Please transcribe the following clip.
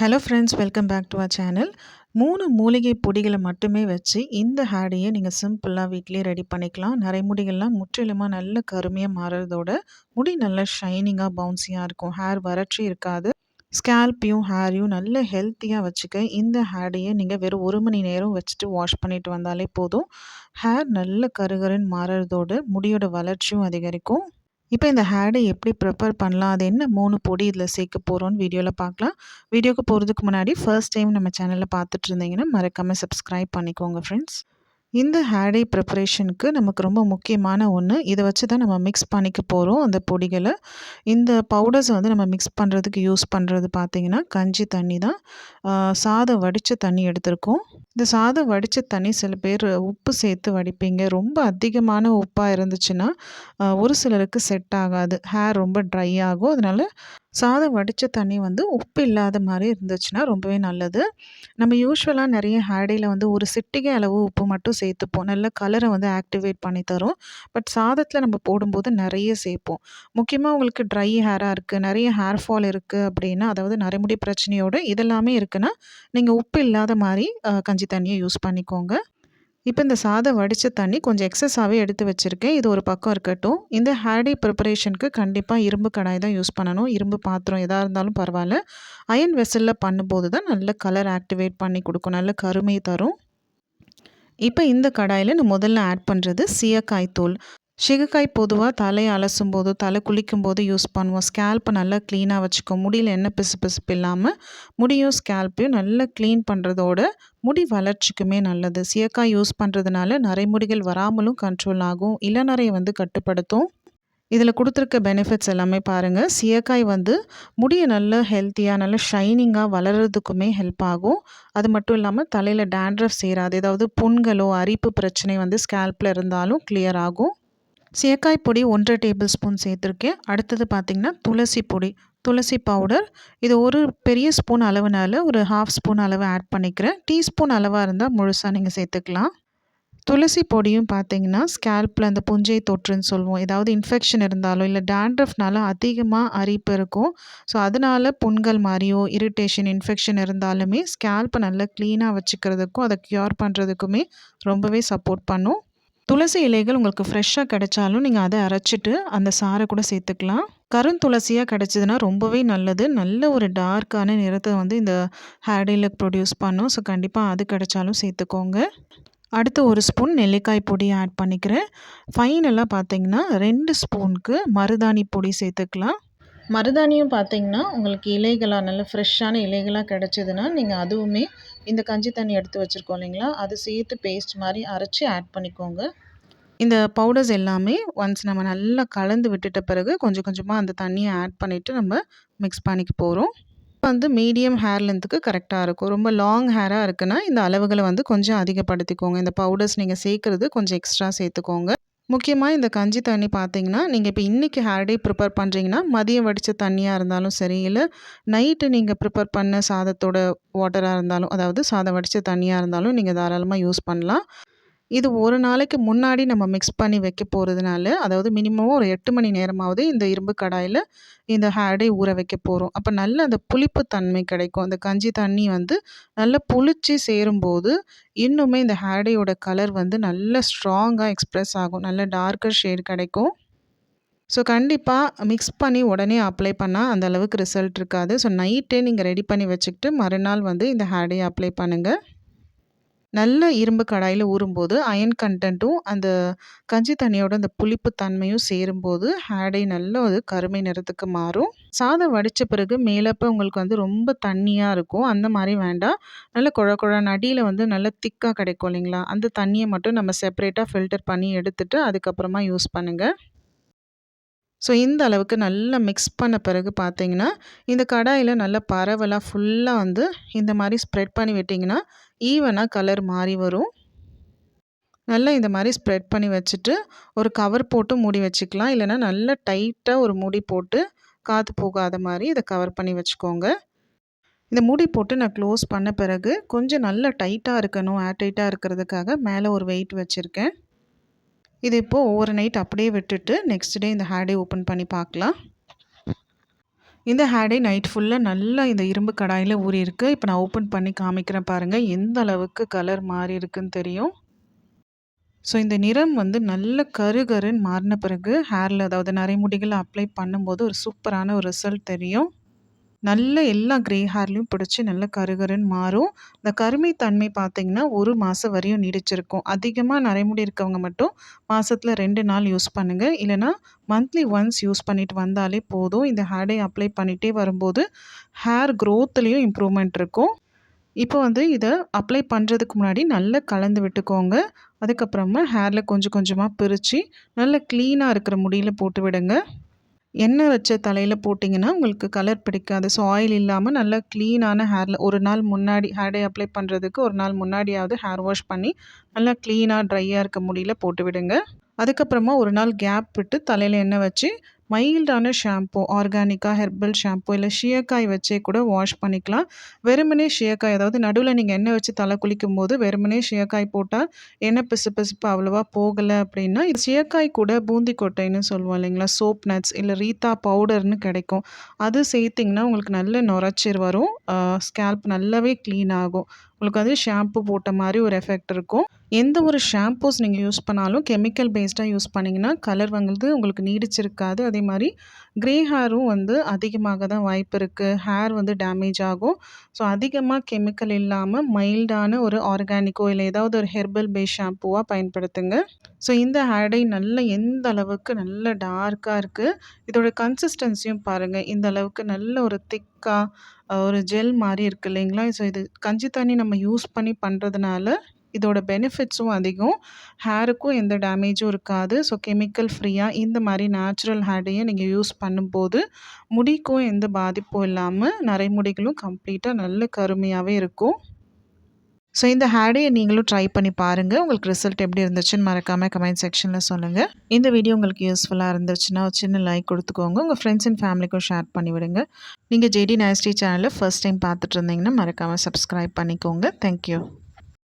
Hello friends welcome back to our channel மூணு மூலிகை பொடிகளை மட்டுமே வச்சு இந்த ஹேடியை நீங்கள் சிம்பிளாக வீட்லேயே ரெடி பண்ணிக்கலாம். நிறைய முடிகள்லாம் முற்றிலுமாக நல்ல கருமையாக மாறுறதோட முடி நல்ல ஷைனிங்காக பவுன்சியாக இருக்கும். ஹேர் வறட்சி இருக்காது. ஸ்கேல்ப்பையும் ஹேரையும் நல்ல ஹெல்த்தியாக வச்சுக்க. இந்த ஹேடையை நீங்கள் வெறும் ஒரு மணி நேரம் வச்சுட்டு வாஷ் பண்ணிட்டு வந்தாலே போதும். ஹேர் நல்ல கருகருன்னு மாறுறதோடு முடியோட வளர்ச்சியும் அதிகரிக்கும். இப்போ இந்த ஹேடை எப்படி ப்ரிப்பேர் பண்ணலாம்? அது என்ன மூணு பொடி இதில் சேர்க்க போகிறோன்னு வீடியோவில் பார்க்கலாம். வீடியோக்கு போகிறதுக்கு முன்னாடி ஃபர்ஸ்ட் டைம் நம்ம சேனலில் பார்த்துட்டு இருந்தீங்கன்னா மறக்காமல் சப்ஸ்கிரைப் பண்ணிக்கோங்க ஃப்ரெண்ட்ஸ் இந்த ஹேடை ப்ரிப்பரேஷனுக்கு நமக்கு ரொம்ப முக்கியமான ஒன்று இதை வச்சு தான் நம்ம மிக்ஸ் பண்ணிக்க போகிறோம் அந்த பொடிகளை. இந்த பவுடர்ஸை வந்து நம்ம மிக்ஸ் பண்ணுறதுக்கு யூஸ் பண்ணுறது பார்த்திங்கன்னா கஞ்சி தண்ணி தான் சாதம் வடித்த தண்ணி எடுத்திருக்கோம். இந்த சாதம் வடித்த தண்ணி சில பேர் உப்பு சேர்த்து வடிப்பீங்க. ரொம்ப அதிகமான உப்பாக இருந்துச்சுன்னா ஒரு சிலருக்கு செட் ஆகாது. ஹேர் ரொம்ப ட்ரை ஆகும். அதனால் சாதம் வடித்த தண்ணி வந்து உப்பு இல்லாத மாதிரி இருந்துச்சுன்னா ரொம்பவே நல்லது. நம்ம யூஸ்வலாக நிறைய ஹேடையில் வந்து ஒரு சிட்டிகை அளவு உப்பு மட்டும் சேர்த்துப்போம். நல்ல கலரை வந்து ஆக்டிவேட் பண்ணி தரும். பட் சாதத்தில் நம்ம போடும்போது நிறைய சேர்ப்போம். முக்கியமாக உங்களுக்கு ட்ரை ஹேராக இருக்குது நிறைய ஹேர் ஃபால் இருக்குது அப்படின்னா அதாவது நரைமுடி பிரச்சனையோடு இதெல்லாமே இருக்குன்னா நீங்கள் உப்பு இல்லாத மாதிரி கஞ்சி தண்ணியை யூஸ் பண்ணிக்கோங்க. இப்போ இந்த சாதம் வடித்த தண்ணி கொஞ்சம் எக்ஸஸாகவே எடுத்து வச்சுருக்கேன். இது ஒரு பக்கம் இருக்கட்டும். இந்த ஹேடி ப்ரிப்பரேஷனுக்கு கண்டிப்பாக இரும்பு கடாய் தான் யூஸ் பண்ணணும். இரும்பு பாத்திரம் எதாக இருந்தாலும் பரவாயில்ல. அயன் வெசலில் பண்ணும்போது தான் நல்ல கலர் ஆக்டிவேட் பண்ணி கொடுக்கும். நல்ல கருமை தரும். இப்போ இந்த கடாயில் நான் முதல்ல ஆட் பண்ணுறது சீயக்காய் தூள். சிகக்காய் பொதுவாக தலையை அலசும் போது தலை குளிக்கும் போது யூஸ் பண்ணுவோம் ஸ்கேல்ப்பை நல்லா க்ளீனாக வச்சுக்கோம் முடியில் என்ன பிசு பிசுப்பு இல்லாமல் முடியும் ஸ்கேல்ப்பையும் நல்லா க்ளீன் பண்ணுறதோட முடி வளர்ச்சிக்குமே நல்லது. சீயக்காய் யூஸ் பண்ணுறதுனால நரைமுடிகள் வராமலும் கண்ட்ரோல் ஆகும். இளநரையை வந்து கட்டுப்படுத்தும். இதில் கொடுத்துருக்க பெனிஃபிட்ஸ் எல்லாமே பாருங்கள் சீயக்காய் வந்து முடியை நல்ல ஹெல்த்தியாக நல்ல ஷைனிங்காக வளர்கிறதுக்குமே ஹெல்ப் ஆகும். அது மட்டும் இல்லாமல் தலையில் டேண்ட்ரஃப் சேராது. ஏதாவது புண்களோ அரிப்பு பிரச்சனை வந்து ஸ்கேல்ப்பில் இருந்தாலும் கிளியர் ஆகும். சேக்காய் பொடி ஒன்றரை டேபிள் ஸ்பூன் சேர்த்துருக்கேன். அடுத்தது பார்த்திங்கன்னா துளசி பொடி. துளசி பவுடர். இது ஒரு பெரிய ஸ்பூன் அளவுனால ஒரு ஹாஃப் ஸ்பூன் அளவு ஆட் பண்ணிக்கிறேன். டீஸ்பூன் அளவாக இருந்தால் முழுசாக நீங்கள் சேர்த்துக்கலாம். துளசி பொடியும் பார்த்தீங்கன்னா ஸ்கேல்ப்பில் அந்த புஞ்சை தொற்றுன்னு சொல்லுவோம். ஏதாவது இன்ஃபெக்ஷன் இருந்தாலும் இல்லை டேண்ட்ரஃப்னாலும் அதிகமாக அரிப்பு இருக்கும். ஸோ அதனால் புண்கள் மாதிரியோ இரிட்டேஷன் இன்ஃபெக்ஷன் இருந்தாலுமே ஸ்கேல்ப்பை நல்லா க்ளீனாக வச்சுக்கிறதுக்கும் அதை க்யூர் பண்ணுறதுக்குமே ரொம்பவே சப்போர்ட் பண்ணும். துளசி இலைகள் உங்களுக்கு ஃப்ரெஷ்ஷாக கிடைச்சாலும் நீங்கள் அதை அரைச்சிட்டு அந்த சாரை கூட சேர்த்துக்கலாம். கருந்துளசியாக கிடச்சிதுன்னா ரொம்பவே நல்லது. நல்ல ஒரு டார்க்கான நிறத்தை வந்து இந்த ஹேர்டேயில் ப்ரொடியூஸ் பண்ணும். ஸோ கண்டிப்பாக அது கிடைச்சாலும் சேர்த்துக்கோங்க. அடுத்து ஒரு ஸ்பூன் நெல்லிக்காய் பொடி ஆட் பண்ணிக்கிறேன். ஃபைனலாக பார்த்தீங்கன்னா ரெண்டு ஸ்பூனுக்கு மருதாணி பொடி சேர்த்துக்கலாம். மருதாணியும் பார்த்தீங்கன்னா உங்களுக்கு இலைகளாக நல்ல ஃப்ரெஷ்ஷான இலைகளாக கிடச்சிதுன்னா நீங்கள் அதுவுமே இந்த கஞ்சி தண்ணி எடுத்து வச்சுருக்கோம் இல்லைங்களா? அது சேர்த்து பேஸ்ட் மாதிரி அரைச்சி ஆட் பண்ணிக்கோங்க. இந்த பவுடர்ஸ் எல்லாமே ஒன்ஸ் நம்ம நல்லா கலந்து விட்டுட்ட பிறகு கொஞ்சம் கொஞ்சமாக அந்த தண்ணியை ஆட் பண்ணிவிட்டு நம்ம மிக்ஸ் பண்ணிக்க போகிறோம் வந்து மீடியம் ஹேர் லென்த்துக்கு கரெக்டாக இருக்கும். ரொம்ப லாங் ஹேராக இருக்குன்னா இந்த அளவுகளை வந்து கொஞ்சம் அதிகப்படுத்திக்கோங்க. இந்த பவுடர்ஸ் நீங்கள் சேர்க்குறது கொஞ்சம் எக்ஸ்ட்ரா சேர்த்துக்கோங்க. முக்கியமாக இந்த கஞ்சி தண்ணி பார்த்தீங்கன்னா நீங்கள் இப்போ இன்றைக்கி ஹேர்டே ப்ரிப்பேர் பண்ணுறீங்கன்னா மதியம் வடித்த தண்ணியாக இருந்தாலும் சரி இல்லை நைட்டு நீங்கள் ப்ரிப்பேர் பண்ண சாதத்தோட வாட்டராக இருந்தாலும் அதாவது சாதம் வடித்த தண்ணியாக இருந்தாலும் நீங்கள் தாராளமாக யூஸ் பண்ணலாம். இது ஒரு நாளைக்கு முன்னாடி நம்ம மிக்ஸ் பண்ணி வைக்க போகிறதுனால அதாவது மினிமம் ஒரு எட்டு மணி நேரமாவது இந்த இரும்பு கடாயில் இந்த ஹேடை ஊற வைக்க போகிறோம் அப்போ நல்ல அந்த புளிப்பு தன்மை கிடைக்கும். அந்த கஞ்சி தண்ணி வந்து நல்லா புளிச்சு சேரும்போது இன்னுமே இந்த ஹேடையோட கலர் வந்து நல்ல ஸ்ட்ராங்காக எக்ஸ்ப்ரெஸ் ஆகும். நல்ல டார்க்கர் ஷேட் கிடைக்கும். ஸோ கண்டிப்பாக மிக்ஸ் பண்ணி உடனே அப்ளை பண்ணால் அந்த அளவுக்கு ரிசல்ட் இருக்காது. ஸோ நைட்டே நீங்கள் ரெடி பண்ணி வச்சுக்கிட்டு மறுநாள் வந்து இந்த ஹேடையை அப்ளை பண்ணுங்கள் நல்ல இரும்பு கடாயில் ஊறும்போது அயன் கண்டென்ட்டும் அந்த கஞ்சி தண்ணியோட அந்த புளிப்பு தன்மையும் சேரும்போது ஹேடை நல்ல ஒரு கருமை நிறத்துக்கு மாறும். சாதம் வடித்த பிறகு மேலப்ப உங்களுக்கு வந்து ரொம்ப தண்ணியாக இருக்கும். அந்த மாதிரி வேண்டாம். நல்ல குழ குழ நடியில் வந்து நல்ல திக்காக கிடைக்கும் இல்லைங்களா? அந்த தண்ணியை மட்டும் நம்ம செப்பரேட்டாக ஃபில்டர் பண்ணி எடுத்துகிட்டு அதுக்கப்புறமா யூஸ் பண்ணுங்கள் ஸோ இந்த அளவுக்கு நல்லா மிக்ஸ் பண்ண பிறகு பார்த்தீங்கன்னா இந்த கடாயில் நல்லா பரவலாக ஃபுல்லாக வந்து இந்த மாதிரி ஸ்ப்ரெட் பண்ணி விட்டிங்கன்னா ஈவனாக கலர் மாறி வரும். நல்லா இந்த மாதிரி ஸ்ப்ரெட் பண்ணி வச்சுட்டு ஒரு கவர் போட்டு மூடி வச்சுக்கலாம். இல்லைனா நல்லா டைட்டாக ஒரு மூடி போட்டு காற்று போகாத மாதிரி இதை கவர் பண்ணி வச்சுக்கோங்க. இந்த மூடி போட்டு நான் க்ளோஸ் பண்ண பிறகு கொஞ்சம் நல்லா டைட்டாக இருக்கணும் ஏர்டைட்டாக இருக்கிறதுக்காக மேலே ஒரு வெயிட் வச்சுருக்கேன். இது இப்போது ஒவ்வொரு நைட் அப்படியே விட்டுட்டு நெக்ஸ்ட் டே இந்த ஹேடே ஓப்பன் பண்ணி பார்க்கலாம். இந்த ஹேடை நைட் ஃபுல்லாக நல்லா இந்த இரும்பு கடாயில் ஊறியிருக்கு இப்போ நான் ஓப்பன் பண்ணி காமிக்கிறேன் பாருங்கள் எந்த அளவுக்கு கலர் மாறி இருக்குன்னு தெரியும். ஸோ இந்த நிறம் வந்து நல்ல கருகருன்னு மாறின பிறகு ஹேரில் அதாவது நரைமுடிகள் அப்ளை பண்ணும்போது ஒரு சூப்பரான ஒரு ரிசல்ட் தெரியும். நல்ல எல்லா கிரே ஹேர்லேயும் பிடிச்சி நல்ல கருகருன்னு மாறும். இந்த கருமை தன்மை பார்த்தீங்கன்னா ஒரு மாதம் வரையும் நீடிச்சிருக்கும். அதிகமாக நரைமுடி இருக்கவங்க மட்டும் மாதத்தில் ரெண்டு நாள் யூஸ் பண்ணுங்கள் இல்லைனா மந்த்லி ஒன்ஸ் யூஸ் பண்ணிட்டு வந்தாலே போதும். இந்த ஹேர் அப்ளை பண்ணிகிட்டே வரும்போது ஹேர் க்ரோத்துலேயும் இம்ப்ரூவ்மெண்ட் இருக்கும். இப்போ வந்து இதை அப்ளை பண்ணுறதுக்கு முன்னாடி நல்லா கலந்து விட்டுக்கோங்க. அதுக்கப்புறமா ஹேரில் கொஞ்சம் கொஞ்சமாக பிரித்து நல்லா க்ளீனாக இருக்கிற முடியில் போட்டு விடுங்க. எண்ணெய் வச்ச தலையில் போட்டிங்கன்னா உங்களுக்கு கலர் பிடிக்காது. ஸோ ஆயில் இல்லாமல் நல்லா க்ளீனான ஹேரில் ஒரு நாள் முன்னாடி ஹேர் டே அப்ளை பண்ணுறதுக்கு ஒரு நாள் முன்னாடியாவது ஹேர் வாஷ் பண்ணி நல்லா க்ளீனாக ட்ரையாக இருக்க முடியல போட்டு விடுங்க. அதுக்கப்புறமா ஒரு நாள் கேப் விட்டு தலையில் எண்ணெய் வச்சு மைல்டான ஷாம்பு ஆர்கானிக்காக ஹெர்பல் ஷாம்பு இல்லை ஷியக்காய் வச்சே கூட வாஷ் பண்ணிக்கலாம். வெறுமனே ஷியக்காய் அதாவது நடுவில் நீங்கள் எண்ணெய் வச்சு தலை குளிக்கும் போது வெறுமனே ஷியக்காய் போட்டால் எண்ணெய் பிசு பிசுப்பு அவ்வளோவா போகலை அப்படின்னா இது ஷியக்காய் கூட பூந்தி கொட்டைன்னு சொல்லுவோம் இல்லைங்களா? சோப் நட்ஸ் இல்லை ரீத்தா பவுடர்னு கிடைக்கும். அது சேர்த்திங்கன்னா உங்களுக்கு நல்ல நுரைச்சீர் வரும். ஸ்கேல்ப் நல்லாவே க்ளீன் ஆகும். உங்களுக்கு வந்து ஷாம்பு போட்ட மாதிரி ஒரு எஃபெக்ட் இருக்கும். எந்த ஒரு ஷாம்பூஸ் நீங்கள் யூஸ் பண்ணாலும் கெமிக்கல் பேஸ்டாக யூஸ் பண்ணிங்கன்னா கலர் வந்து உங்களுக்கு நீடிச்சிருக்காது. அதே மாதிரி க்ரே ஹேரும் வந்து அதிகமாக தான் வாய்ப்பு இருக்குது ஹேர் வந்து டேமேஜ் ஆகும். ஸோ அதிகமாக கெமிக்கல் இல்லாமல் மைல்டான ஒரு ஆர்கானிக்கோ இல்லை ஏதாவது ஒரு ஹெர்பல் பேஸ் ஷாம்புவாக பயன்படுத்துங்க. ஸோ இந்த ஹேர் டை நல்ல எந்த அளவுக்கு நல்ல டார்க்காக இருக்குது இதோட கன்சிஸ்டன்சியும் பாருங்கள் இந்த அளவுக்கு நல்ல ஒரு திக்காக ஒரு ஜெல் மாதிரி இருக்குது இல்லைங்களா? ஸோ இது கஞ்சி தண்ணி நம்ம யூஸ் பண்ணி பண்ணுறதுனால இதோட பெனிஃபிட்ஸும் அதிகம். ஹேருக்கும் எந்த டேமேஜும் இருக்காது. ஸோ கெமிக்கல் ஃப்ரீயாக இந்த மாதிரி நேச்சுரல் ஹேடையே நீங்கள் யூஸ் பண்ணும்போது முடிக்கும் எந்த பாதிப்பும் இல்லாமல் நரைமுடிகளும் கம்ப்ளீட்டாக நல்ல கருமையாகவே இருக்கும். ஸோ இந்த ஹேடையை நீங்களும் ட்ரை பண்ணி பாருங்கள் உங்களுக்கு ரிசல்ட் எப்படி இருந்துச்சுன்னு மறக்காமல் கமெண்ட் செக்ஷனில் சொல்லுங்கள் இந்த வீடியோ உங்களுக்கு யூஸ்ஃபுல்லாக இருந்துச்சுன்னா ஒரு சின்ன லைக் கொடுத்துக்கோங்க. உங்கள் ஃப்ரெண்ட்ஸ் அண்ட் ஃபேமிலிக்கும் ஷேர் பண்ணி விடுங்க நீங்கள் ஜேடி நேஸ்டி சேனலில் ஃபஸ்ட் டைம் பார்த்துட்டு இருந்தீங்கன்னா மறக்காமல் சப்ஸ்கிரைப் பண்ணிக்கோங்க. தேங்க்யூ